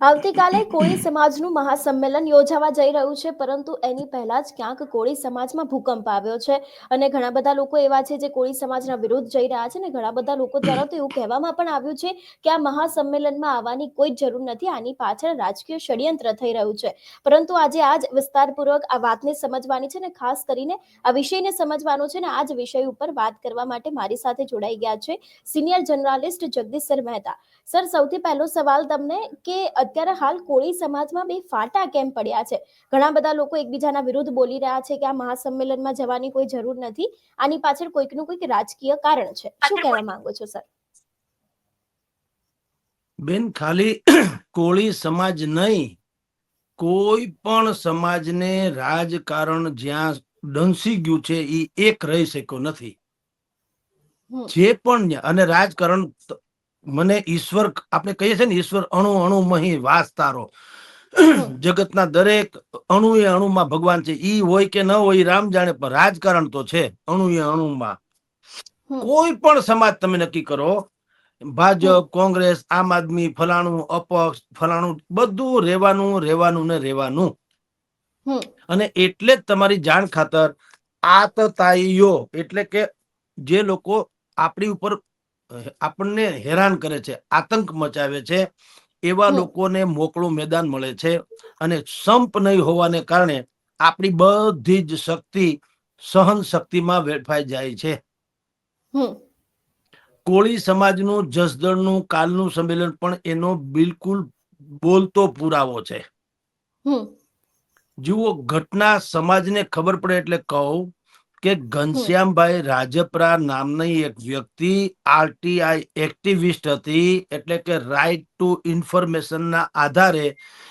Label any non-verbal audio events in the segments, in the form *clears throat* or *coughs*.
આવતીકાલે કોળી સમાજનું મહાસંમેલન યોજાવા જઈ રહ્યું છે, પરંતુ એની પહેલા જ ક્યાંક કોળી સમાજમાં ભૂકંપ આવ્યો છે. અને ઘણા બધા લોકો એવા છે જે કોળી સમાજના વિરુદ્ધ જઈ રહ્યા છે અને ઘણા બધા લોકો દ્વારા તો એવું કહેવામાં પણ આવ્યું છે કે આ મહાસંમેલનમાં આવવાની કોઈ જરૂર નથી, આની પાછળ રાજકીય ષડયંત્ર થઈ રહ્યું છે. પરંતુ આજે આજ વિસ્તારપૂર્વક આ વાતને સમજવાની છે ને ખાસ કરીને આ વિષયને સમજવાનો છે ને આ જ વિષય ઉપર વાત કરવા માટે મારી સાથે જોડાઈ ગયા છે senior journalist Jagdish sir Mehta. Sir, સૌથી પહેલો સવાલ તમને કે અત્યારે હાલ કોળી સમાજમાં બે ફાટા કેમ પડ્યા છે? ઘણા બધા લોકો એકબીજાના વિરુદ્ધ બોલી રહ્યા છે કે આ મહાસંમેલનમાં જવાની કોઈ જરૂર નથી. આની પાછળ કોઈકનું કોઈક રાજકીય કારણ છે. શું કહેવા માંગો છો સર? બેન ખાલી *clears throat* કોળી સમાજ નહીં કોઈ પણ સમાજને રાજકારણ જ્યાં ડંસી ગયું છે એ એક રહી શક્યો નથી. જે પણ અને રાજકારણ મને ઈશ્વર આપણે કહીએ છીએ ને ઈશ્વર અણુ અણુ મહી વાસ તારો. જગતના દરેક અણુ એ અણુમાં ભગવાન છે. ઈ હોય કે ન હોય રામ જાણે પણ રાજકારણ તો છે અણુ એ અણુમાં કોઈ પણ સમાજ તમે નક્કી કરો ભાજપ કોંગ્રેસ આમ આદમી ફલાણું અપક્ષ ફલાણું બધું રહેવાનું રહેવાનું ને રહેવાનું. અને એટલે જ તમારી જાણ ખાતર આતતાઈઓ એટલે કે જે લોકો આપણી ઉપર આપણને હેરાન કરે છે આતંક મચાવે છે એવા લોકોને મોકળું મેદાન મળે છે અને સંપ નહીં હોવાને કારણે આપણી બધી જ શક્તિ સહન શક્તિમાં વેડફાઈ જાય છે. કોળી સમાજનું જસદણનું કાલનું સંમેલન પણ એનો બિલકુલ બોલતો પુરાવો છે. જુઓ ઘટના સમાજને ખબર પડે એટલે કહું કે ઘનશ્યામભાઈ રાજપરા નામની એક વ્યક્તિ આરટીઆઈ એક્ટિવિસ્ટ હતી એટલે કે રાઈટ ટુ ઇન્ફોર્મેશનના આધારે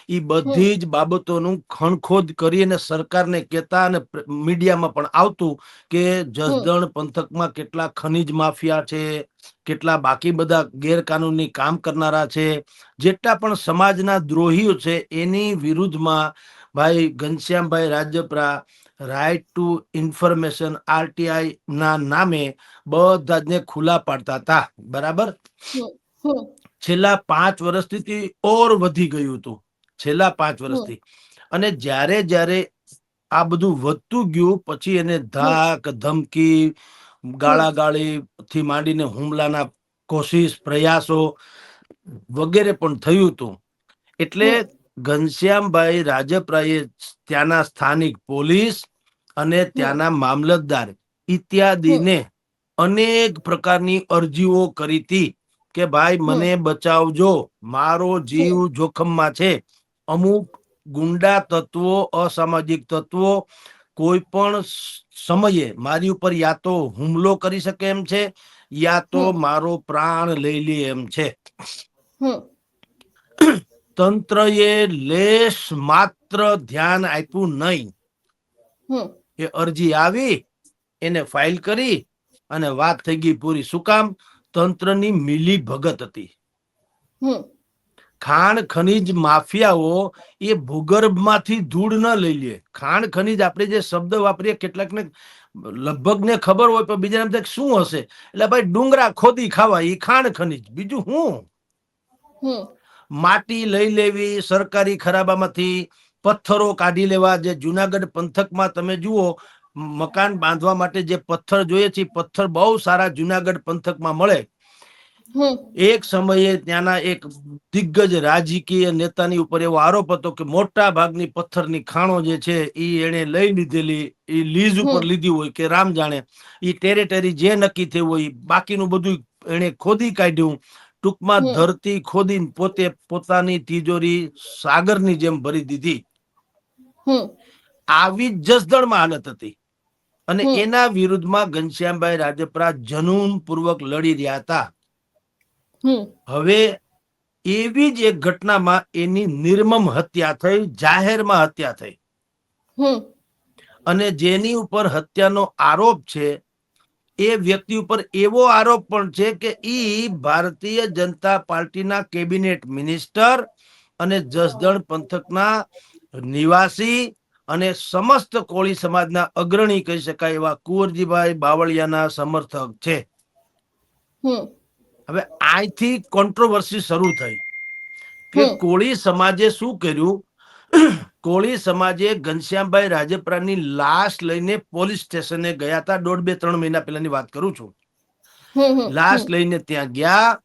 એ બધી જ બાબતોનું ખણખોદ કરી અને સરકારને કહેતા અને મીડિયામાં પણ આવતું કે જસદણ પંથકમાં કેટલા ખનીજ માફિયા છે કેટલા બાકી બધા ગેરકાનૂની કામ કરનારા છે જેટલા પણ સમાજના દ્રોહીઓ છે એની વિરુદ્ધમાં ભાઈ Ghanshyambhai Rajpara right to information RTI ના નામે બધા જ ને ખુલ્લા પાડતા હતા. બરાબર? છેલ્લા પાંચ વર્ષથી થી ઓર વધી ગયું હતું. છેલ્લા પાંચ વર્ષથી. અને જ્યારે જ્યારે આ બધું વધતું ગયું પછી એને ધાક ધમકી ગાળાગાળી થી માંડીને હુમલાના કોશિશ પ્રયાસો વગેરે પણ થયું હતું. એટલે. ઘનશ્યામભાઈ રાજપરાએ ત્યાંના સ્થાનિક પોલીસ અને ત્યાંના મામલતદાર ઇત્યાદિને અનેક પ્રકારની અરજીઓ કરી હતી કે ભાઈ મને બચાવજો. મારો જીવ જોખમમાં છે. અમુક ગુંડા તત્વો અસામાજિક તત્વો કોઈ પણ સમયે મારી ઉપર યા તો હુમલો કરી શકે એમ છે યા તો મારો પ્રાણ લઈ લે એમ છે. તંત્રએ લેશ માત્ર ધ્યાન આપ્યું નહીં. એ અરજી આવી એને ફાઇલ કરી અને વાત થઈ ગઈ પૂરી. શું કામ? તંત્રની મિલી ભગત હતી ખાણ ખનીજ માફિયાઓ એ ભૂગર્ભમાંથી ધૂળ ન લઈ લે. ખાણ ખનીજ આપણે જે શબ્દ વાપરીએ કેટલાકને લગભગ ને ખબર હોય પણ બીજા એમ શું હશે? એટલે ભાઈ ડુંગરા ખોદી ખાવા એ ખાણ ખનીજ. બીજું હું? માટી લઈ લેવી સરકારી ખરાબામાંથી પથ્થરો કાઢી લેવા. જે જુનાગઢ પંથકમાં તમે જુઓ મકાન બાંધવા માટે જે પથ્થર જોઈએ છે પથ્થર બહુ સારા જુનાગઢ પંથકમાં મળે. એક સમયે ત્યાંના એક દિગ્ગજ રાજકીય નેતાની ઉપર એવો આરોપ હતો કે મોટા ભાગની પથ્થરની ખાણો જે છે એ એને લઈ લીધેલી એ લીઝ ઉપર લીધી હોય કે રામ જાણે. એ ટેરેટરી જે નક્કી થયું હોય બાકીનું બધું એને ખોદી કાઢ્યું. ટૂંકમાં ધરતી ખોદીને પોતે પોતાની તિજોરી સાગરની જેમ ભરી દીધી. આવી જસદણમાં હાલત હતી. અને એના વિરુદ્ધમાં ઘનશ્યામભાઈ રાજપરા જનૂન પૂર્વક લડી રહ્યા હતા. હવે એવી જ એક ઘટનામાં એની નિર્મમ હત્યા થઈ જાહેરમાં હત્યા થઈ. અને જેની ઉપર હત્યાનો આરોપ છે એ વ્યક્તિ ઉપર એવો આરોપ પણ છે કે ઈ ભારતીય જનતા પાર્ટીના કેબિનેટ મિનિસ્ટર અને જસદણ પંથકના નિવાસી અને સમસ્ત કોળી સમાજના અગ્રણી કહી શકાય એવા કુંવરજીભાઈ બાવળિયાના સમર્થક છે. હમ. હવે અહીંથી કોન્ટ્રોવર્સી શરૂ થઈ કે કોળી સમાજે શું કર્યું? કોળી સમાજે ઘનશ્યામભાઈ રાજપરાની લાશ લઈને પોલીસ સ્ટેશને ગયા હતા. દોઢ બે ત્રણ મહિના પહેલાની વાત કરું છું. લાશ લઈને ત્યાં ગયા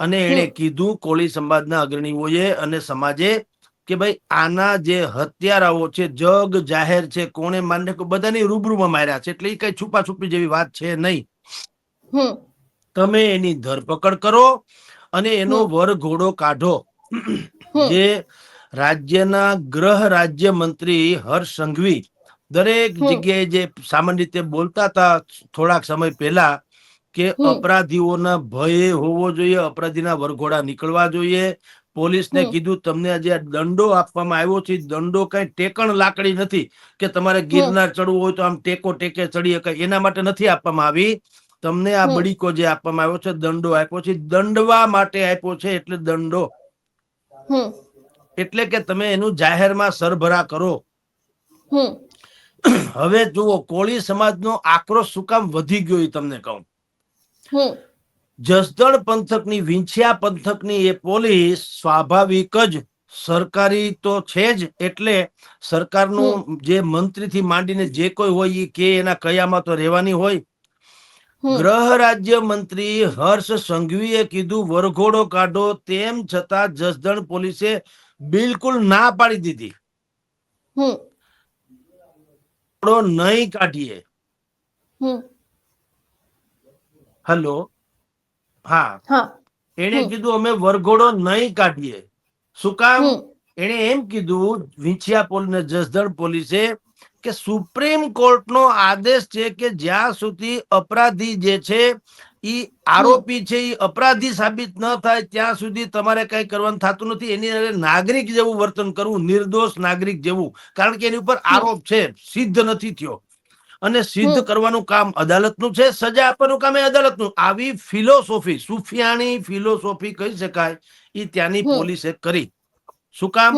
અને એણે કીધું કોળી સમાજના અગ્રણીઓએ અને સમાજે કે ભાઈ આના જે હત્યારાઓ છે જગ જાહેર છે કોણે માન્ય બધાની રૂબરૂમાં માર્યા છે. એટલે એ કઈ છુપા છુપી જેવી વાત છે નહીં. તમે એની ધરપકડ કરો અને એનો વર વરઘોડો કાઢો. જે રાજ્યના ગ્રહ રાજ્ય મંત્રી હર્ષ સંઘવી દરેક. જગ્યાએ જે સામાન્ય રીતે બોલતા હતા થોડાક સમય પહેલા કે. અપરાધીઓના ભય હોવો જોઈએ અપરાધીના વરઘોડા નીકળવા જોઈએ. પોલીસને. કીધું તમને આજે દંડો આપવામાં આવ્યો છે. દંડો કઈ ટેકણ લાકડી નથી કે તમારે ગિરનાર ચડવું હોય તો આમ ટેકો ટેકે ચડી શકાય. એના માટે નથી આપવામાં આવી. તમને આ બડીકો બળીકો જે આપવામાં આવ્યો છે દંડો આપ્યો છે. દંડવા માટે આપ્યો છે એટલે દંડો. એટલે કે તમે એનું જાહેરમાં સરભરા કરો. હવે જુઓ કોળી સમાજનો આક્રોશ શું કામ વધી ગયો એ તમને કહું. જસદણ પંથકની વિંછિયા પંથકની એ પોલીસ સ્વાભાવિક જ સરકારી તો છે જ એટલે સરકારનું જે મંત્રીથી માંડીને જે કોઈ હોય એ કે એના કયામાં તો રહેવાની હોય. ગ્રહ રાજ્ય મંત્રી હર્ષ સંઘવીએ કીધું વરઘોડો કાઢો તેમ છતાં જસદણ પોલીસે બિલકુલ ના પાડી દીધી. નહીં કાઢીએ. હલો? હા. હા. એને કીધું અમે વરઘોડો નહીં કાઢીએ. શું કામ? એને એમ કીધું વિંછિયા પોલીસ ને જસદણ પોલીસે કે સુપ્રીમ કોર્ટનો આદેશ છે કે જ્યાં સુધી અપરાધી જે છે ઈ આરોપી છે એ અપરાધી સાબિત ન થાય ત્યાં સુધી તમારે કઈ કરવાનું થતું નથી. એની હારે નાગરિક જેવું વર્તન કરવું નિર્દોષ નાગરિક જેવું. કારણ કે એની ઉપર આરોપ છે સિદ્ધ નથી થયો. અને સિદ્ધ કરવાનું કામ અદાલતનું છે સજા આપવાનું કામ એ અદાલતનું. આવી ફિલોસોફી સુફિયાની ફિલોસોફી કહી શકાય એ ત્યાંની પોલીસે કરી. શું કામ?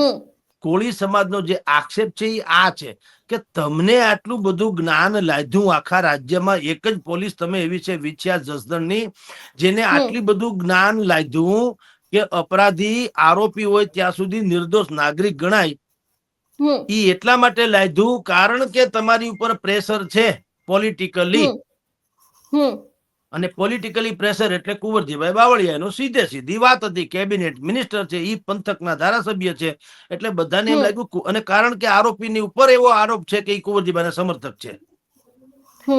કોળી સમાજનો જે આક્ષેપ છે એ આ છે કે તમને આટલું બધું જ્ઞાન લાધ્યું આખા રાજ્યમાં એક જ પોલીસ તમે એવી છે વિછ્યા જસદણની જેને આટલી બધું જ્ઞાન લાધ્યું કે અપરાધી આરોપી હોય ત્યાં સુધી નિર્દોષ નાગરિક ગણાય. એ એટલા માટે લાધ્યું કારણ કે તમારી ઉપર પ્રેશર છે પોલિટિકલી. અને પોલિટિકલી પ્રેશર એટલે કુંવરજીભાઈ બાવળિયાનો સીધે સીધી વાત હતી. કેબિનેટ મિનિસ્ટર છે ઈ પંથકના ધારાસભ્ય છે. એટલે બધાને એમ લાગ્યું અને કારણ કે આરોપીની ઉપર એવો આરોપ છે કે ઈ કુંવરજીભાઈના સમર્થક છે.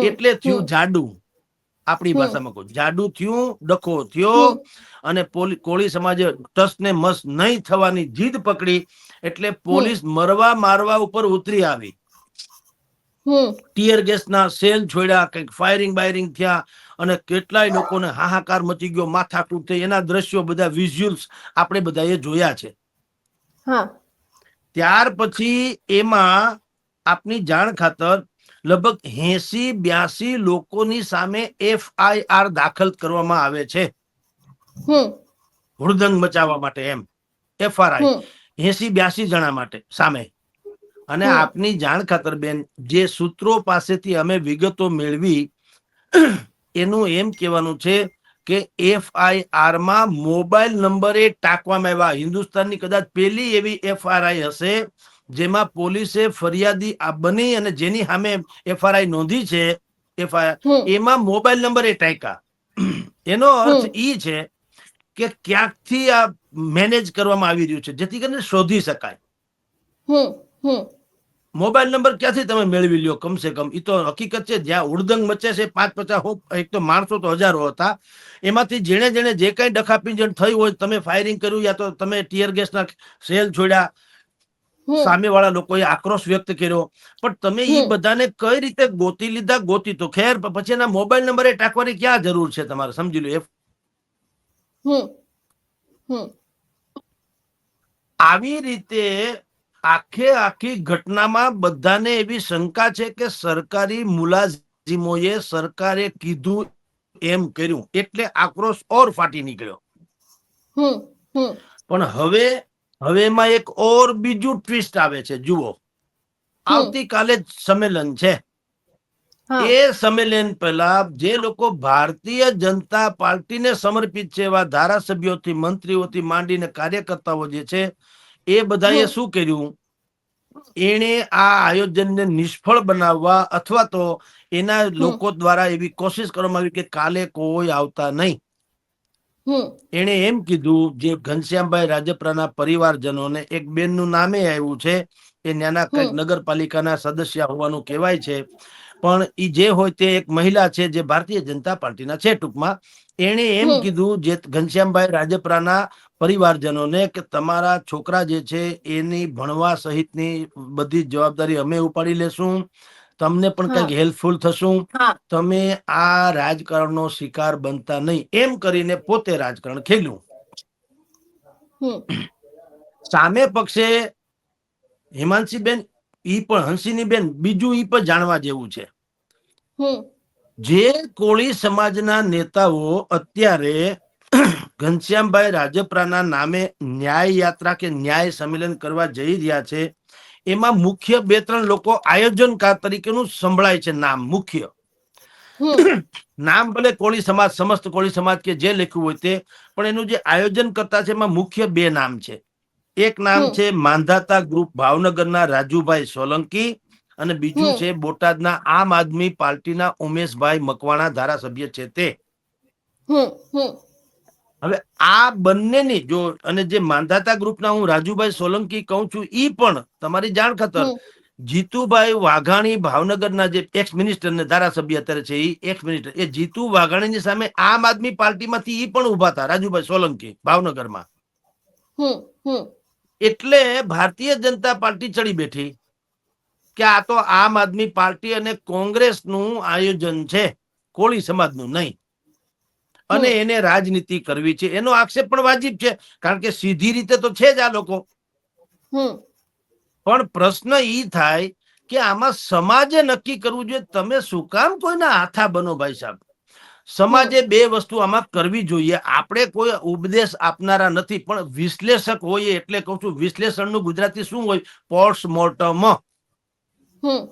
એટલે થયું. જાડુ. આપણી ભાષામાં કહું જાડુ થયું ડખો થયો અને કોળી સમાજે ટસ ને મસ નહીં થવાની જીદ પકડી એટલે પોલીસ મરવા મારવા ઉપર ઉતરી આવી. ટીયર ગેસના સેલ છોડ્યા કંઈક ફાયરિંગ બાયરિંગ થયા અને કેટલાય લોકોને હાહાકાર મચી ગયો માથાકૂટ થઈ. એના દ્રશ્યો બધા વિઝ્યુઅલ્સ આપણે બધાએ જોયા છે. ત્યાર પછી એમાં આપની જાણ ખાતર લગભગ એસી બ્યાસી લોકોની સામે એફઆઈઆર દાખલ કરવામાં આવે છે. હૃદંગ બચાવવા મચાવવા માટે એમ. એફઆરઆઈ એસી બ્યાસી જણા માટે સામે. અને આપની જાણ ખાતર બેન જે સૂત્રો પાસેથી અમે વિગતો મેળવી એનું એમ કહેવાનું છે કે એફઆઈઆરમાં મોબાઈલ નંબરે ટાંકવામાં આવ્યા. હિન્દુસ્તાનની કદાચ પહેલી એવી એફઆરઆઈ હશે જેમાં પોલીસે ફરિયાદી આ બની અને જેની સામે એફઆરઆઈ નોંધી છે એફઆઈઆર એમાં મોબાઈલ નંબર એ ટાંક્યા. એનો અર્થ ઈ છે કે ક્યાંકથી આ મેનેજ કરવામાં આવી રહ્યું છે જેથી કરીને શોધી શકાય. હમ હમ. મોબાઈલ નંબર ક્યાંથી તમે મેળવી લ્યો કમસે કમ? એ તો હકીકત છે જ્યાં ઉડદંગ મચે છે પાંચ પચાસ એક તો માણસો તો હજારો હતા. એમાંથી જેણે જેણે જે કઈ ડખાપીંજણ થઈ હોય તમે ફાયરિંગ કર્યું યા તો તમે ટીયર ગેસના સેલ છોડ્યા. સામેવાળા લોકોએ આક્રોશ વ્યક્ત કર્યો. પણ તમે એ. બધાને કઈ રીતે ગોતી લીધા? ગોતી તો ખેર પછી એના મોબાઈલ નંબરે ટાંકવાની ક્યાં જરૂર છે તમારે? સમજી લો એ આવી રીતે આખે આખી ઘટનામાં બધાને એવી શંકા છે કે સરકારી મુલાઝિમોએ સરકારે કીધું એમ કર્યું. એટલે આક્રોશ ઓર ફાટી નીકળ્યો. પણ હવે હવે એમાં એક ઓર બીજું ટ્વિસ્ટ આવે છે. જુઓ. આવતીકાલે જ સંમેલન છે. એ સંમેલન પહેલા જે લોકો ભારતીય જનતા પાર્ટીને સમર્પિત છે એવા ધારાસભ્યોથી મંત્રીઓથી માંડીને કાર્યકર્તાઓ જે છે એ બધાએ શું કર્યું? એણે આ આયોજનને નિષ્ફળ બનાવવા અથવા તો એના લોકો દ્વારા એવી કોશિશ કરવામાં આવી કે કાલે કોઈ આવતા નહીં. એણે એમ કીધું જે ઘનશ્યામભાઈ રાજપરાના પરિવારજનોને એક બેનનું નામે આવ્યું છે એ નાના. નગરપાલિકાના સદસ્ય હોવાનું કહેવાય છે. પણ એ જે હોય તે એક મહિલા છે જે ભારતીય જનતા પાર્ટીના છે ટૂંકમાં. એણે એમ કીધું જે ઘનશ્યામભાઈ રાજપરાના પરિવારજનોને કે તમારા છોકરા જે છે એની ભણવા સહિતની બધી જવાબદારી અમે ઉપાડી લેશું. તમને પણ કંઈક હેલ્પફુલ થશું. તમે આ રાજકારણનો શિકાર બનતા નહીં. એમ કરીને પોતે રાજકારણ ખેલ્યું. સામે પક્ષે હિમાંશીબેન ઈ પણ હંસિનીબેન બીજું ઈ પણ જાણવા જેવું છે. જે કોળી સમાજના નેતાઓ અત્યારે ઘનશ્યામભાઈ રાજપરાના નામે ન્યાય યાત્રા કે ન્યાય સંમેલન કરવા જઈ રહ્યા છે એમાં મુખ્ય બે ત્રણ લોકો આયોજનકાર તરીકેનું સંભળાય છે નામ મુખ્ય. નામ ભલે કોળી સમાજ સમસ્ત કોળી સમાજ કે જે લખ્યું હોય તે પણ એનું જે આયોજન કરતા છે એમાં મુખ્ય બે નામ છે. એક નામ છે માંધાતા ગ્રુપ ભાવનગરના રાજુભાઈ સોલંકી અને બીજું. છે બોટાદના આમ આદમી પાર્ટીના ઉમેશભાઈ મકવાણા ધારાસભ્ય છે તે. હવે આ બંનેની જો અને જે માંધાતા ગ્રુપના હું રાજુભાઈ સોલંકી કહું છું ઈ પણ તમારી જાણ ખતર જીતુભાઈ વાઘાણી ભાવનગરના જે એક્સ મિનિસ્ટર ને ધારાસભ્ય અત્યારે છે એ એક્સ મિનિસ્ટર એ જીતુ વાઘાણીની સામે આમ આદમી પાર્ટીમાંથી ઈ પણ ઊભા હતા રાજુભાઈ સોલંકી ભાવનગરમાં. હમ હમ. એટલે ભારતીય જનતા પાર્ટી ચડી બેઠી કે આ તો આમ આદમી પાર્ટી અને કોંગ્રેસનું આયોજન છે કોળી સમાજનું નહીં. અને એને રાજનીતિ કરવી છે. એનો આક્ષેપ પણ વાજિબ છે કારણ કે સીધી રીતે તો છે જ આ લોકો. પણ પ્રશ્ન ઈ થાય કે આમાં સમાજે નક્કી કરવું જોઈએ. તમે શું કામ કોઈના હાથા બનો ભાઈ સાહેબ? સમાજે બે વસ્તુ આમાં કરવી જોઈએ. આપણે કોઈ ઉપદેશ આપનારા નથી પણ વિશ્લેષક હોઈએ એટલે કહું છું વિશ્લેષણનું ગુજરાતી શું હોય? પોસ્ટમોર્ટમ. મોર્ટમ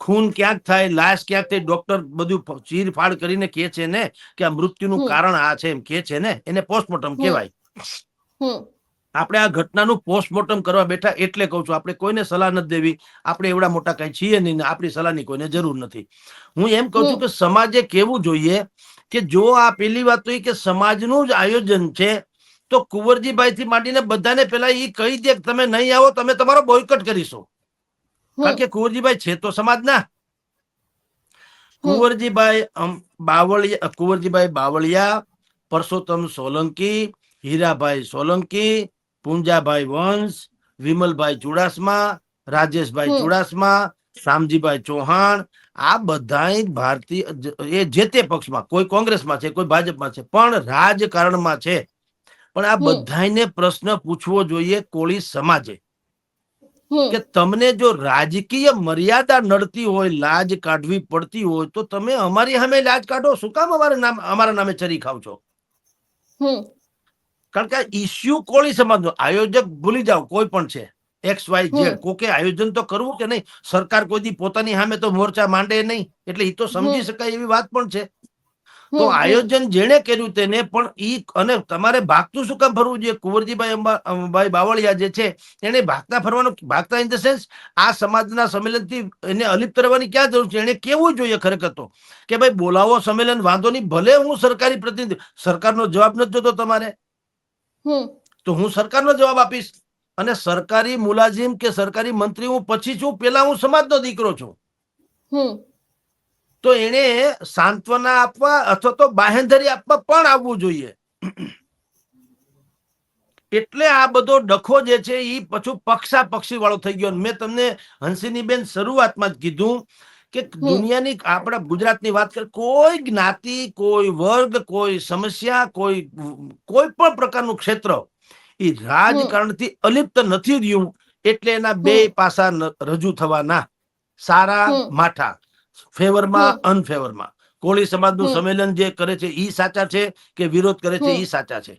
ખૂન ક્યાંક થાય લાશ ક્યાંક થાય ડોક્ટર બધું ચીરફાડ કરીને કે છે ને કે આ મૃત્યુનું કારણ આ છે એમ કે છે ને એને પોસ્ટમોર્ટમ. કહેવાય. આપણે આ ઘટનાનું પોસ્ટમોર્ટમ કરવા બેઠા એટલે કહું છું આપણે કોઈને સલાહ નથી દેવી આપણે એવડા મોટા કઈ છીએ નહીં ને આપણી સલાહની કોઈને જરૂર નથી. હું એમ કહું છું કે સમાજે કેવું જોઈએ કે જો આ પેલી વાત તો એ કે સમાજનું જ આયોજન છે તો કુંવરજીભાઈ થી માંડીને બધાને પેલા એ કહી દે કે તમે નહીં આવો તમે તમારો બોયકટ કરીશું કારણ કે કુંવરજીભાઈ છે તો સમાજના કુંવરજીભાઈ બાવળિયા કુંવરજીભાઈ બાવળિયા પરસોત્તમ સોલંકી હીરાભાઈ સોલંકી પુંજાભાઈ વંશ વિમલભાઈ ચુડાસમા રાજેશભાઈ. ચુડાસમા શામજીભાઈ ચૌહાણ આ બધા ભારતીય એ જે તે પક્ષમાં કોઈ કોંગ્રેસમાં છે કોઈ ભાજપમાં છે પણ રાજકારણમાં છે. પણ આ બધાને પ્રશ્ન પૂછવો જોઈએ કોળી સમાજે. કે તમને જો રાજકીય મર્યાદા નડતી હોય લાજ કાઢવી પડતી હોય તો તમે અમારી સામે લાજ કાઢો. શું કામ અમારા નામ અમારા નામે ચરી ખાવ છો? કારણ કે ઇસ્યુ કોળી સમાજનો આયોજક ભૂલી જાઓ કોઈ પણ છે. એક્સ વાય ઝેડ કોકે આયોજન તો કરવું કે નહીં? સરકાર કોઈ દી પોતાની સામે તો મોરચા માંડે નહીં. એટલે એ તો સમજી શકાય એવી વાત પણ છે. તો આયોજન જેણે કર્યું તેને પણ ઈ અને તમારે ભાગતું શું કામ ફરવું જોઈએ? કુંવરજીભાઈ અંબાભાઈ બાવળિયા જે છે એને ભાગતા ફરવાનું ભાગતા ઇન ધ સેન્સ આ સમાજના સંમેલનથી એને અલિપ્ત કરવાની ક્યાં જરૂર છે? એને કેવું જોઈએ ખરેખર તો? કે ભાઈ બોલાવો સંમેલન વાંધો નહીં ભલે હું સરકારી પ્રતિનિધિ સરકારનો જવાબ નથી જોતો તમારે. તો હું સરકારનો જવાબ આપીશ. અને સરકારી મુલાજિમ કે સરકારી મંત્રી હું પછી છું પેલા હું સમાજનો દીકરો છું. તો એને સાંત્વના આપવા અથવા તો બાહેંધરી આપવા પણ આવવું જોઈએ. એટલે આ બધો ડખો જે છે એ પછું પક્ષા પક્ષી વાળો થઈ ગયો. મેં તમને હંસીની બેન શરૂઆતમાં જ કીધું કે દુનિયાની આપણા ગુજરાતની વાત કરીએ કોઈ જ્ઞાતિ કોઈ વર્ગ કોઈ સમસ્યા કોઈ કોઈ પણ પ્રકારનું ક્ષેત્ર એ રાજકારણથી અલિપ્ત નથી રહ્યું એટલે એના બે પાસા રજૂ થવાના. સારા માઠા. ફેવરમાં અનફેવરમાં. કોળી સમાજનું સંમેલન જે કરે છે ઈ સાચા છે કે વિરોધ કરે છે. ઈ સાચા છે?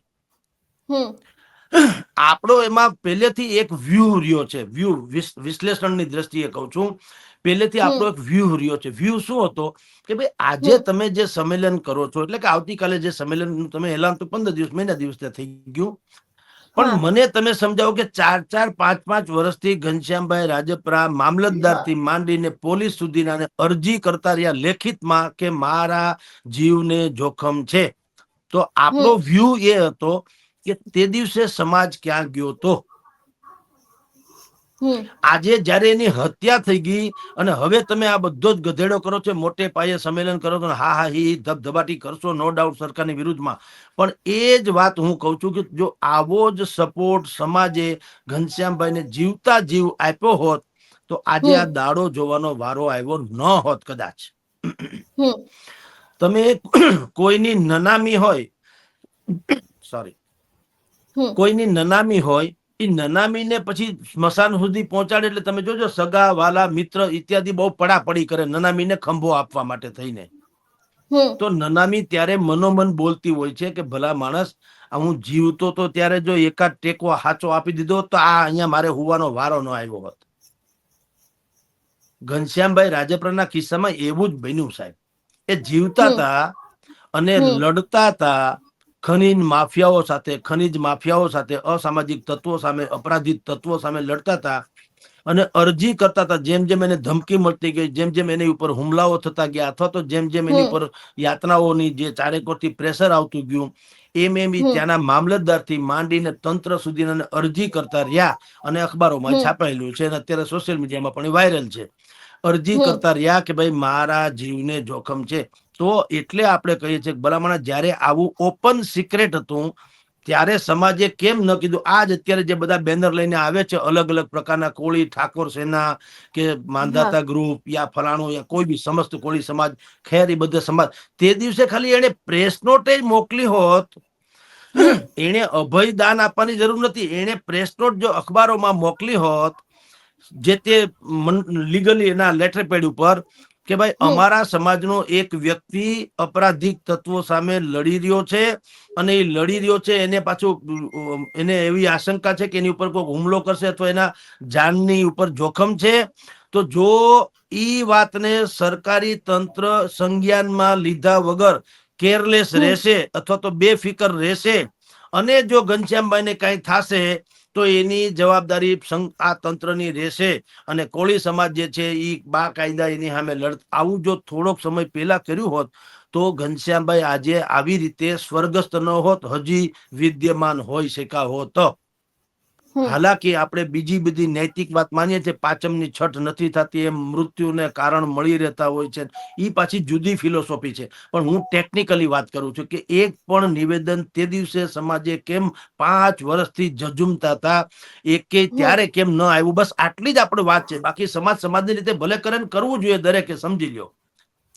આપણો એમાં પહેલેથી એક વ્યૂહ રહ્યો છે. વ્યૂહ વિશ્લેષણની દ્રષ્ટિએ કહું છું. પહેલેથી આપણો એક વ્યૂહ રહ્યો છે. વ્યૂહ શું હતો કે ભાઈ આજે તમે જે સંમેલન કરો છો એટલે કે આવતીકાલે જે સંમેલન તમે એલાન તો પંદર દિવસ મહિના દિવસ થઈ ગયું. પણ મને તમે સમજાવો કે ચાર ચાર પાંચ પાંચ વર્ષથી ઘનશ્યામભાઈ રાજપરા મામલતદારથી માંડીને પોલીસ સુધીના અરજી કરતા રહ્યા લેખિતમાં કે મારા જીવને જોખમ છે. તો આપણો. વ્યૂ એ હતો કે તે દિવસે સમાજ ક્યાં ગયો તો હમ આજે જયારે એની હત્યા થઈ ગઈ અને હવે તમે આ બધો જ ગધેડો કરો છો મોટે પાયે સંમેલન કરો છો હા હા હી ધબધબાટી કરશો નો ડાઉટ સરકારની વિરુદ્ધમાં. પણ એ જ વાત હું કઉ છું કે જો આવો જ સપોર્ટ સમાજે ઘનશ્યામભાઈને જીવતા જીવ આપ્યો હોત તો આજે આ દાડો જોવાનો વારો આવ્યો ન હોત કદાચ. તમે *coughs* કોઈની નનામી હોય *coughs* સોરી કોઈની નનામી હોય એ નનામીને પછી સ્મશાન સુધી પહોંચાડે એટલે તમે જોજો સગા વાલા મિત્ર ઇત્યાદિ બહુ પડાપડી કરે નનામીને ખંભો આપવા માટે થઈને. તો નનામી ત્યારે મનોમન બોલતી હોય છે કે ભલા માણસ હું જીવતો તો ત્યારે જો એકાદ ટેકો હાચો આપી દીધો તો આ અહીંયા મારે હોવાનો વારો ન આવ્યો હોત. ઘનશ્યામભાઈ રાજપરાના કિસ્સામાં એવું જ બન્યું સાહેબ. એ જીવતા હતા અને લડતા હતા ખનીજ માફિયાઓ સાથે ખનીજ માફિયાઓ સાથે અસામાજિક તત્વો સામે અપરાધિક તત્વો સામે લડતા હતા અને અરજી કરતા હતા. જેમ જેમ એને ધમકી મળતી ગઈ જેમ જેમ એની ઉપર હુમલાઓ થતા ગયા અથવા તો જેમ જેમ એની ઉપર યાતનાઓની જે ચારેકોરથી પ્રેશર આવતું ગયું એમ એમ ત્યાંના મામલતદારથી માંડીને તંત્ર સુધીના અરજી કરતા રહ્યા અને અખબારોમાં છાપાયેલું છે અને અત્યારે સોશિયલ મીડિયામાં પણ વાયરલ છે. અરજી કરતા રહ્યા કે ભાઈ મારા જીવને જોખમ છે. તો એટલે આપણે કહીએ છીએ ભલામણ જ્યારે આવું ઓપન સિક્રેટ હતું ત્યારે સમાજે કેમ ન કીધું? આજ અત્યારે જે બધા બેનર લઈને આવે છે અલગ અલગ પ્રકારના કોળી ઠાકોર સેના કે માંધાતા ગ્રુપ યા ફલાણું યા કોઈ બી સમસ્ત કોળી સમાજ ખેર એ બધા સમાજ તે દિવસે ખાલી એને પ્રેસ નોટ જ મોકલી હોત. *coughs* એને અભય દાન આપવાની જરૂર નથી. એને પ્રેસ નોટ જો અખબારોમાં મોકલી હોત જે તે લીગલી એના લેટર પેડ ઉપર કે ભાઈ અમારા સમાજનો એક વ્યક્તિ અપરાધિક તત્વો સામે લડી રહ્યો છે અને એ લડી રહ્યો છે એને પાછું એને એવી આશંકા છે કે એની ઉપર કોઈ હુમલો કરશે અથવા એના જાનની ઉપર જોખમ છે. તો જો ઈ વાતને સરકારી તંત્ર સંજ્ઞાનમાં લીધા વગર કેરલેસ રહેશે અથવા તો બેફિકર રહેશે અને જો ઘનશ્યામભાઈને કાંઈ થશે તો એની જવાબદારી આ તંત્રની રહેશે. અને કોળી સમાજ જે છે એ બા કાયદા એની સામે લડ, આવું જો થોડોક સમય પહેલા કર્યું હોત, તો ઘનશ્યામભાઈ આજે આવી રીતે સ્વર્ગસ્થ ન હોત, હજી વિદ્યમાન હોઈ શકા હોત. હાલાકી આપણે બીજી બધી નૈતિક વાત માનીએ છીએ પાચમની છઠ નથી થતી એમ મૃત્યુને કારણ મળી રહેતા હોય છે. એ પાછી જુદી ફિલોસોફી છે. પણ હું ટેકનિકલી વાત કરું છું કે એક પણ નિવેદન તે દિવસે સમાજે કેમ પાંચ વર્ષથી જજુમતા હતા? એકે ત્યારે કેમ ન આવ્યું? બસ આટલી જ આપણે વાત છે. બાકી સમાજ સમાજની રીતે ભલે કરે કરવું જોઈએ દરેકે સમજી લ્યો.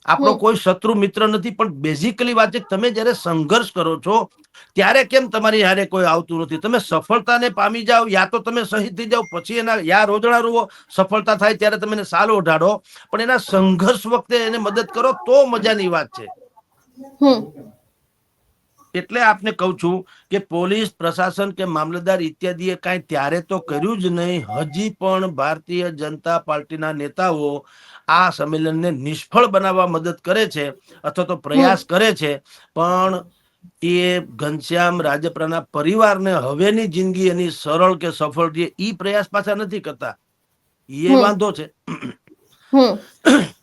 આપણો કોઈ શત્રુ મિત્ર નથી પણ બેઝિકલી વાત છે તમે જયારે સંઘર્ષ કરો છો ત્યારે કેમ તમારી હારે કોઈ આવતું નથી? તમે સફળતાને પામી જાઓ યા તો તમે શહીદ થઈ જાઓ પછી એના યા રોજણા રૂવો સફળતા થાય ત્યારે તમે એને સાલો ઓઢાડો પણ એના સંઘર્ષ વખતે એને મદદ કરો તો મજાની વાત છે. એટલે આપને કહું છું કે પોલીસ પ્રશાસન કે મામલતદાર ઇત્યાદિ એ કાંઈ ત્યારે તો કર્યું જ નહીં. હજી પણ ભારતીય જનતા પાર્ટીના નેતાઓ આ સંમેલનને નિષ્ફળ બનાવવા મદદ કરે છે અથવા તો પ્રયાસ કરે છે. પણ એ ઘનશ્યામ રાજપરાના પરિવારને હવેની જિંદગી એની સરળ કે સફળ રહે એ પ્રયાસ પાછા નથી કરતા. એ વાંધો છે.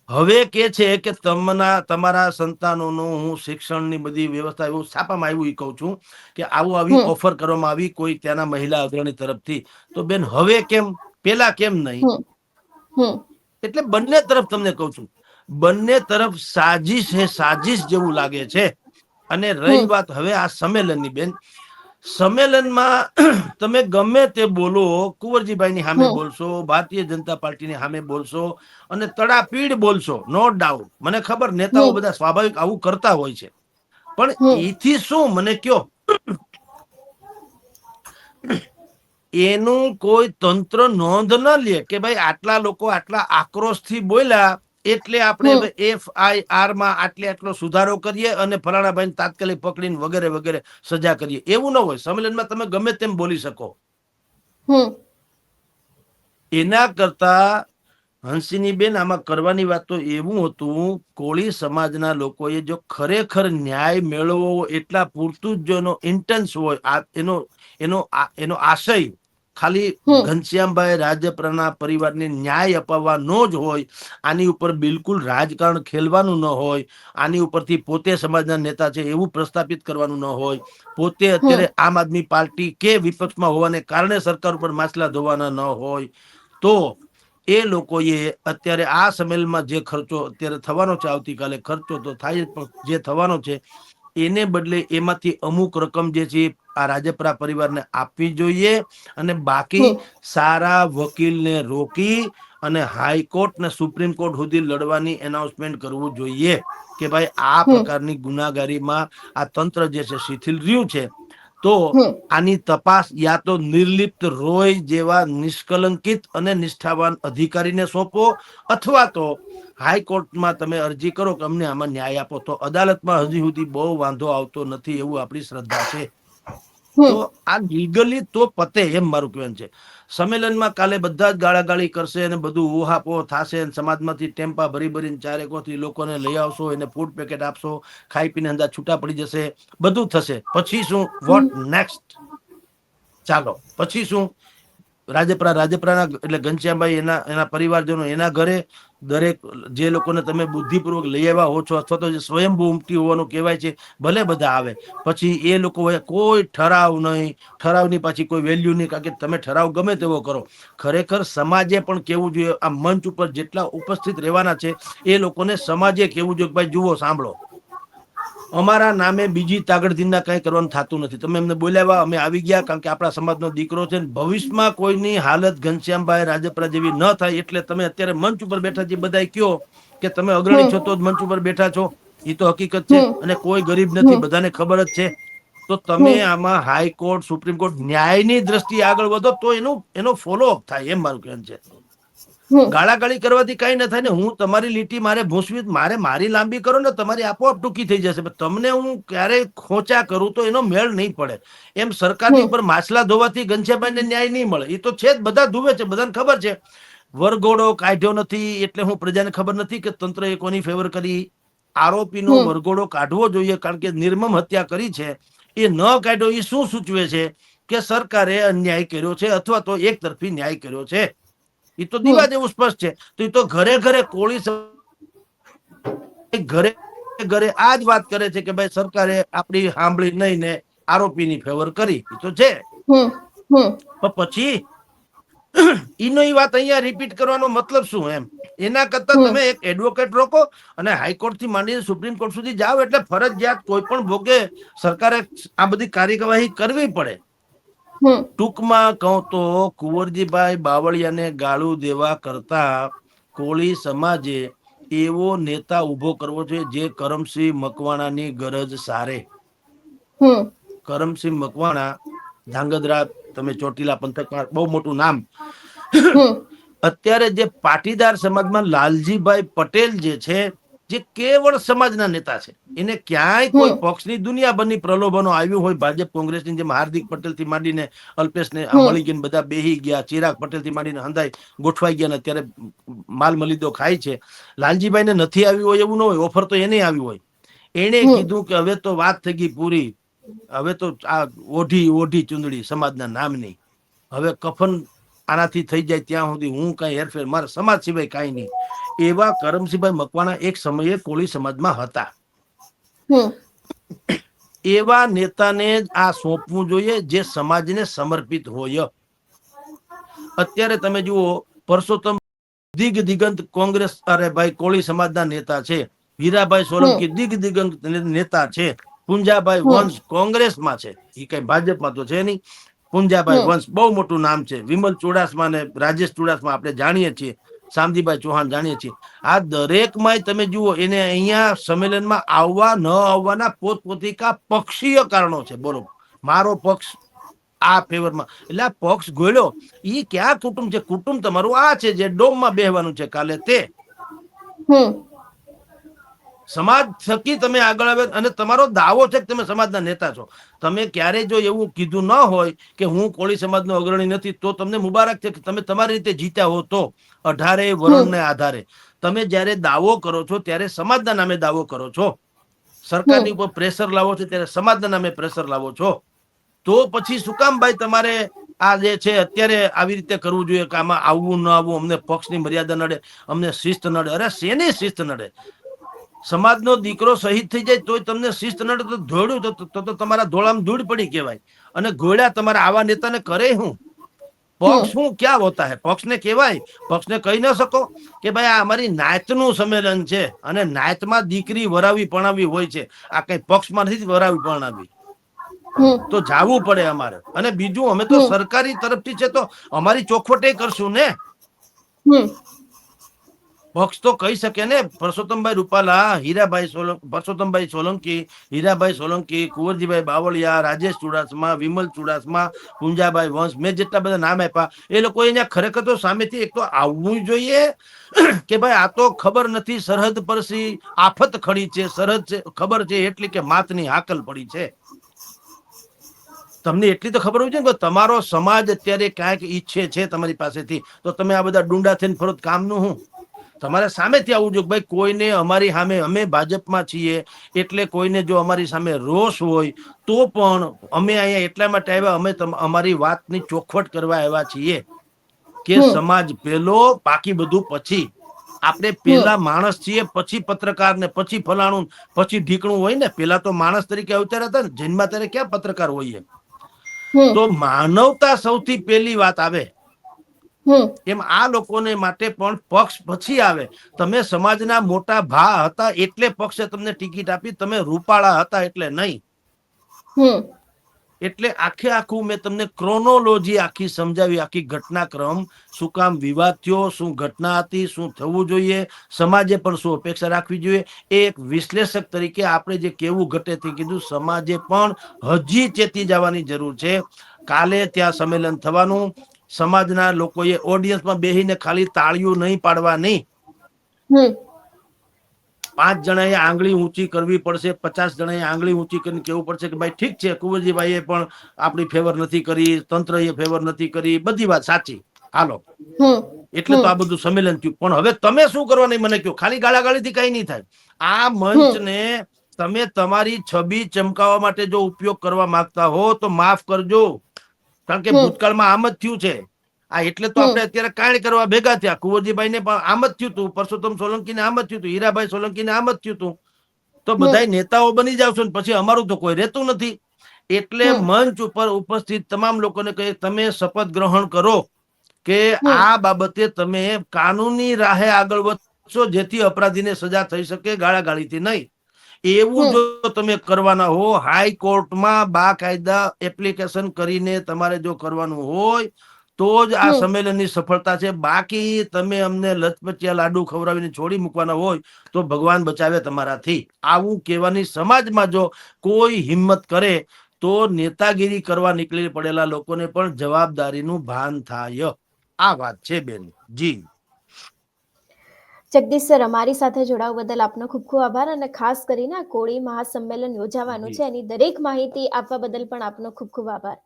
હવે કે છે કે તમના તમારા સંતાનોનું હું શિક્ષણની બધી વ્યવસ્થા એવું છાપામાં આવ્યું એ કહું છું કે આવું આવી ઓફર કરવામાં આવી કોઈ ત્યાંના મહિલા અગ્રણી તરફથી. તો બેન હવે કેમ? પેલા કેમ નહીં? એટલે બંને તરફ તમને કહું છું. બંને તરફ સાજીશ હે સાજીશ જેવું લાગે છે. અને રહી વાત હવે આ સંમેલનની બેન. સંમેલનમાં *clears throat* તમે ગમે તે બોલો કુંવરજીભાઈની સામે બોલશો ભારતીય જનતા પાર્ટીની સામે બોલશો અને તડાપીડ બોલશો નો ડાઉટ મને ખબર નેતાઓ બધા સ્વાભાવિક આવું કરતા હોય છે. પણ એથી શું? મને કયો. એનું કોઈ તંત્ર નોંધ ન લે કે ભાઈ આટલા લોકો આટલા આક્રોશથી બોલ્યા એટલે આપણે હમ. હવે એફ આઈ આરમાં આટલે આટલો સુધારો કરીએ અને ફલાણાભાઈ તાત્કાલિક પકડીને વગેરે વગેરે સજા કરીએ. એવું ન હોય. સંમેલનમાં તમે ગમે તેમ બોલી શકો. એના કરતા હંસિની બેન આમાં કરવાની વાત તો એવું હતું કોળી સમાજના લોકોએ જો ખરેખર ન્યાય મેળવવો એટલા પૂરતું જ જો એનો ઇન્ટેન્સ હોય એનો એનો એનો આશય ખાલી ઘનશ્યામભાઈ રાજપરાના પરિવારને ન્યાય અપાવવાનો જ હોય આની ઉપર બિલકુલ રાજકારણ ખેલવાનું ન હોય આની ઉપરથી પોતે સમાજના નેતા છે એવું પ્રસ્થાપિત કરવાનું ન હોય પોતે અત્યારે આમ આદમી પાર્ટી કે વિપક્ષમાં હોવાને કારણે સરકાર ઉપર માછલા ધોવાના ન હોય. તો એ લોકોએ અત્યારે આ સંમેલનમાં જે ખર્ચો અત્યારે થવાનો છે આવતીકાલે ખર્ચો તો થાય પણ જે થવાનો છે એને બદલે એમાંથી અમુક રકમ જે છે આ રાજપરા પરિવારને આપવી જોઈએ અને બાકી સારા વકીલને રોકી અને હાઈકોર્ટ ને સુપ્રીમ કોર્ટ સુધી લડવાની એનાઉન્સમેન્ટ કરવું જોઈએ કે ભાઈ આ પ્રકારની ગુનાગારીમાં આ તંત્ર જે છે શિથિલ રહ્યું છે તો આની તપાસ યા તો નિર્લિપ્ત રોય જેવા નિષ્કલંકિત અને નિષ્ઠાવાન અધિકારીને સોંપો અથવા તો હાઈકોર્ટમાં તમે અરજી કરો કે અમને આમાં ન્યાય આપો તો અદાલતમાં હજી સુધી બહુ વાંધો આવતો નથી એવું આપણી શ્રદ્ધા છે. તો આ લીગલી તો પતે એમ મારું કહેવાનું છે. સંમેલનમાં કાલે બધા જ ગાળાગાળી કરશે અને બધું ઉહાપો થશે અને સમાજમાંથી ટેમ્પા ભરી ભરીને ચારેકોથી લોકોને લઈ આવશો એને ફૂડ પેકેટ આપશો ખાઈ પીને અંદર છૂટા પડી જશે બધું થશે. પછી શું? વોટ નેક્સ્ટ ચાલો. પછી શું? રાજપરા રાજપરાના એટલે ઘનશ્યામભાઈ એના એના પરિવારજનો એના ઘરે દરેક જે લોકોને તમે બુદ્ધિપૂર્વક લઈ આવ્યા હો છો અથવા તો જે સ્વયંભૂ ઉમટી હોવાનું કહેવાય છે, ભલે બધા આવે. પછી એ લોકો કોઈ ઠરાવ નહીં. ઠરાવની પાછી કોઈ વેલ્યુ નહીં, કારણ કે તમે ઠરાવ ગમે તેવો કરો. ખરેખર સમાજે પણ કહેવું જોઈએ? આ મંચ ઉપર જેટલા ઉપસ્થિત રહેવાના છે, એ લોકોને સમાજે કહેવું જોઈએ? કે ભાઈ જુઓ, સાંભળો. અમારા નામે બીજી તાગડધીના કઈ કરવાનું થતું નથી. તમે એમને બોલાવ્યા અમે આવી ગયા કારણ કે આપણા સમાજનો દીકરો છે ભવિષ્યમાં કોઈની હાલત ઘનશ્યામભાઈ રાજપરા જેવી ન થાય એટલે તમે અત્યારે મંચ ઉપર બેઠા જે બધા કયો કે તમે અગ્રણી છો તો જ મંચ ઉપર બેઠા છો. એ તો હકીકત છે અને કોઈ ગરીબ નથી બધાને ખબર જ છે. તો તમે આમાં હાઈકોર્ટ સુપ્રીમ કોર્ટ ન્યાયની દ્રષ્ટિએ આગળ વધો તો એનું એનો ફોલો અપ થાય એમ મારું કહેવાનું છે. ગાળાગાળી કરવાથી કઈ ન થાય ને હું તમારી લીટી મારે ભૂસવી મારે મારી લાંબી કરો ને તમારી આપોઆપ ટૂંકી થઈ જશે. તમને હું ક્યારે ખોચા કરું તો એનો મેળ નહીં પડે. એમ સરકારની ઉપર માછલા ધોવાથી ઘનશ્યામભાઈને ન્યાય નહીં મળે. એ તો છે જ બધા ધુવે છે બધાને ખબર છે. વરઘોડો કાઢ્યો નથી એટલે હું પ્રજાને ખબર નથી કે તંત્રએ કોની ફેવર કરી. આરોપીનો. વરઘોડો કાઢવો જોઈએ કારણ કે નિર્મમ હત્યા કરી છે. એ ન કાઢ્યો એ શું સૂચવે છે કે સરકારે અન્યાય કર્યો છે અથવા તો એક તરફી ન્યાય કર્યો છે? એ તો દીવા જેવું સ્પષ્ટ છે. તો એ તો ઘરે ઘરે કોળી ઘરે ઘરે આ જ વાત કરે છે કે ભાઈ સરકારે આપણી સાંભળી નહીં ને આરોપીની ફેવર કરી. એ તો છે. પણ પછી એનો એ વાત અહીંયા રિપીટ કરવાનો મતલબ શું એમ? એના કરતા તમે એક એડવોકેટ રોકો અને હાઈકોર્ટથી માંડીને સુપ્રીમ કોર્ટ સુધી જાઓ. એટલે ફરજિયાત કોઈ પણ ભોગે સરકારે આ બધી કાર્યવાહી કરવી પડે. ટૂંકમાં કહું તો કુંવરજીભાઈ બાવળિયાને ગાળું દેવા કરતા કોળી સમાજે એવો નેતા ઊભો કરવો જોઈએ જે કરમસિંહ મકવાણાની ગરજ સારે. હમ. કરમસિંહ મકવાણા ધાંગધ્રા તમે ચોટીલા પંથકમાં બહુ મોટું નામ. અત્યારે જે પાટીદાર સમાજમાં લાલજીભાઈ પટેલ જે છે જે કેવળ સમાજના નેતા છે. એને ક્યાંય કોઈ. પક્ષની દુનિયાભરની પ્રલોભનો આવ્યું હોય ભાજપ કોંગ્રેસની જેમ હાર્દિક પટેલથી માંડીને અલ્પેશ ને. મળી ગયા બધા બેહી ગયા ચિરાગ પટેલથી માંડીને હંધાઈ ગોઠવાઈ ગયા ને અત્યારે માલ મલિદો ખાય છે. લાલજીભાઈ ને નથી આવ્યું હોય એવું ન હોય ઓફર તો એને આવ્યું હોય. એને કીધું કે હવે તો વાત થઈ ગઈ પૂરી. હવે તો આ ઓઢી ઓઢી ચુંદડી સમાજના નામની હવે કફન આનાથી થઈ જાય ત્યાં સુધી હું કઈ હેરફેર મારા સમાજ સિવાય કાંઈ નહીં. એવા કરમસિંહભાઈ મકવાણા એક સમયે કોળી સમાજમાં હતા. એવા નેતાને જ આ સોંપવું જોઈએ જે સમાજને સમર્પિત હોય. અત્યારે તમે જુઓ પરસોત્તમ દિગ દિગંત કોંગ્રેસ અરે ભાઈ કોળી સમાજના નેતા છે. હીરાભાઈ સોલંકી દિગ દિગંત નેતા છે. પુંજાભાઈ વંશ કોંગ્રેસમાં છે. એ કઈ ભાજપમાં તો છે નહીં. પુંજાભાઈ વંશ બહુ મોટું નામ છે. વિમલ ચુડાસમા ને રાજેશ ચુડાસમા આપણે જાણીએ છીએ. શામજીભાઈ ચૌહાણ જાણીએ છીએ. આ દરેકમાંય તમે જુઓ એને અહીંયા સંમેલનમાં આવવા ન આવવાના પોતપોતિકા પક્ષીય કારણો છે. બોલો મારો પક્ષ આ ફેવરમાં એટલે આ પક્ષ ગોળ્યો ઈ ક્યાં કુટુંબ છે? કુટુંબ તમારું આ છે જે ડોમમાં બેહવાનું છે કાલે તે. હમ. સમાજ થકી તમે આગળ આવે અને તમારો દાવો છે કે તમે સમાજના નેતા છો. તમે ક્યારે જો એવું કીધું ન હોય કે હું કોળી સમાજનો અગ્રણી નથી તો તમને મુબારક છે કે તમે તમારી રીતે જીત્યા હો તો અઢારે વરણને આધારે. તમે જ્યારે દાવો કરો છો ત્યારે સમાજના નામે દાવો કરો છો. સરકારની ઉપર પ્રેશર લાવો છો ત્યારે સમાજના નામે પ્રેશર લાવો છો. તો પછી શું કામ ભાઈ તમારે આ જે છે અત્યારે આવી રીતે કરવું જોઈએ કે આમાં આવવું ન આવવું અમને પક્ષની મર્યાદા નડે અમને શિસ્ત નડે. અરે શેની શિસ્ત નડે? સમાજનો દીકરો શહીદ થઈ જાય તોય તમને શિસ્ત નડે તો ધોળ્યું તો તો તો તમારા ધોળામાં ધૂળ પડી કહેવાય. અને ઘોડ્યા તમારા આવા નેતાને કરે હું? પક્ષ શું ક્યાં હોતા હે? પક્ષને કહેવાય? પક્ષને કહી ન શકો? કે ભાઈ આ અમારી નાયતનું સંમેલન છે અને નાયતમાં દીકરી વરાવી પણાવી હોય છે. આ કઈ પક્ષમાં નથી વરાવી પણાવી હમ. તો જાવું પડે અમારે. અને બીજું અમે તો સરકારી તરફથી છે તો અમારી ચોખવટે કરશું ને? પક્ષ તો કહી શકે ને. પરસોત્તમભાઈ રૂપાલા, હીરાભાઈ સોલંકી પરસોત્તમભાઈ સોલંકી, હીરાભાઈ સોલંકી, કુંવરજીભાઈ બાવળિયા, રાજેશ ચુડાસમા, વિમલ ચુડાસમા, પુંજાભાઈ વંશ, મેં જેટલા બધા નામ આપ્યા, એ લોકો અહીંયા ખરેખર તો સામેથી એક તો આવવું જોઈએ *clears throat* કે ભાઈ આ તો ખબર નથી સરહદ પર સી આફત ખડી છે, સરહદ છે, ખબર છે એટલી કે માતની હાકલ પડી છે. તમને એટલી તો ખબર હોય છે ને કે તમારો સમાજ અત્યારે ક્યાંક ઈચ્છે છે તમારી પાસેથી. તો તમે આ બધા ડુંડા થઈને ફરો તો કામનું હું? તમારે સામેથી આવવું જોઈએ ભાઈ કોઈને અમારી સામે અમે ભાજપમાં છીએ એટલે કોઈને જો અમારી સામે રોષ હોય તો પણ અમે અહીંયા એટલા માટે આવ્યા અમે અમારી વાતની ચોખવટ કરવા આવ્યા છીએ કે સમાજ પેલો બાકી બધું પછી. આપણે પેલા માણસ છીએ પછી પત્રકાર ને પછી ફલાણું પછી ઢીકણું હોય ને પેલા તો માણસ તરીકે અવતાર હતા ને જન્મા ત્યારે ક્યાં પત્રકાર હોઈએ? તો માનવતા સૌથી પહેલી વાત આવે. એમ આ લોકોને માટે પણ પક્ષ પછી આવે. તમે સમાજના મોટા ભા હતા એટલે પક્ષે તમને ટિકિટ આપી તમે રૂપાળા હતા એટલે નહીં. એટલે આખે આખું મેં તમને ક્રોનોલોજી આખી સમજાવી આખી ઘટનાક્રમ શું કામ વિવાદ થયો શું ઘટના હતી શું થવું જોઈએ સમાજે પણ શું અપેક્ષા રાખવી જોઈએ. એ એક વિશ્લેષક તરીકે આપણે જે કેવું ઘટે તે કીધું સમાજે પણ હજી ચેતી જવાની જરૂર છે. કાલે ત્યાં સંમેલન થવાનું સમાજના લોકોએ ઓડિયન્સમાં બેહીને ખાલી તાળીઓ નહીં પાડવા નહીં પાંચ જણાએ આંગળી ઊંચી કરવી પડશે પચાસ જણાએ આંગળી ઊંચી કરીને કેવું પડશે કે ભાઈ ઠીક છે કુંવરજીભાઈએ પણ આપણી ફેવર નથી કરી તંત્રએ ફેવર નથી કરી બધી વાત સાચી. હાલો. એટલે તો આ બધું સંમેલન થયું. પણ હવે તમે શું કરવાની મને કહો. ખાલી ગાળાગાળીથી કઈ નહીં થાય. આ મંચને તમે તમારી છબી ચમકાવવા માટે જો ઉપયોગ કરવા માંગતા હો તો માફ કરજો. કારણ કે ભૂતકાળમાં આમ જ થયું છે. આ એટલે તો આપણે અત્યારે કાંઈ કરવા ભેગા થયા. કુંવરજીભાઈ ને પણ આમ જ થયું હતું. પરસોત્તમ સોલંકી ને આમ જ થયું હતું. હીરાભાઈ સોલંકી ને આમ જ થયું હતું. તો બધા નેતાઓ બની જાવશો ને પછી અમારું તો કોઈ રહેતું નથી. એટલે મંચ ઉપર ઉપસ્થિત તમામ લોકોને કહે તમે શપથ ગ્રહણ કરો કે આ બાબતે તમે કાનૂની રાહે આગળ વધશો જેથી અપરાધીને સજા થઈ શકે ગાળાગાળીથી નહીં. એવું જો તમે કરવાના હો હાઈકોર્ટમાં બાકાયદા એપ્લિકેશન કરીને તમારે જો કરવાનું હોય તો જ આ. સંમેલનની સફળતા છે. બાકી તમે અમને લચપચિયા લાડુ ખવડાવીને છોડી મૂકવાના હોય તો ભગવાન બચાવે તમારાથી. આવું કહેવાની સમાજમાં જો કોઈ હિંમત કરે તો નેતાગીરી કરવા નીકળી પડેલા લોકોને પણ જવાબદારીનું ભાન થાય. આ વાત છે બેન. જી. જગદીશ સર અમારી સાથે જોડાવા બદલ આપનો ખૂબ ખૂબ આભાર અને ખાસ કરીને આ કોળી મહાસંમેલન યોજાવાનું. છે. એની દરેક માહિતી આપવા બદલ પણ આપનો ખૂબ ખૂબ આભાર.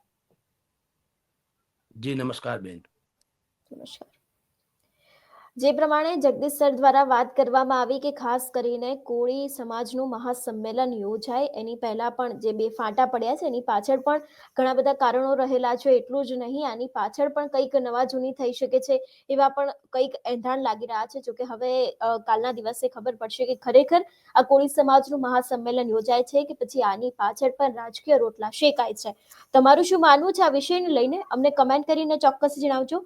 જી નમસ્કાર બેન. નમસ્કાર. જે પ્રમાણે જગદીશ સર દ્વારા વાત કરવામાં આવી કે ખાસ કરીને કોળી સમાજનું મહાસંમેલન યોજાય, એની પહેલા પણ જે બે ફાંટા પડ્યા છે, એની પાછળ પણ ઘણા બધા કારણો રહેલા છે, એટલું જ નહીં, આની પાછળ પણ કંઈક નવા જૂની થઈ શકે છે, એવા પણ કંઈક એંધાણ લાગી રહ્યા છે, જોકે હવે કાલના દિવસે ખબર પડશે કે ખરેખર આ કોળી સમાજનું મહાસંમેલન યોજાય છે કે પછી આની પાછળ પણ રાજકીય રોટલા શેકાય છે. તમારું શું માનવું છે આ વિષયને લઈને? અમને કમેન્ટ કરીને ચોક્કસ જણાવજો.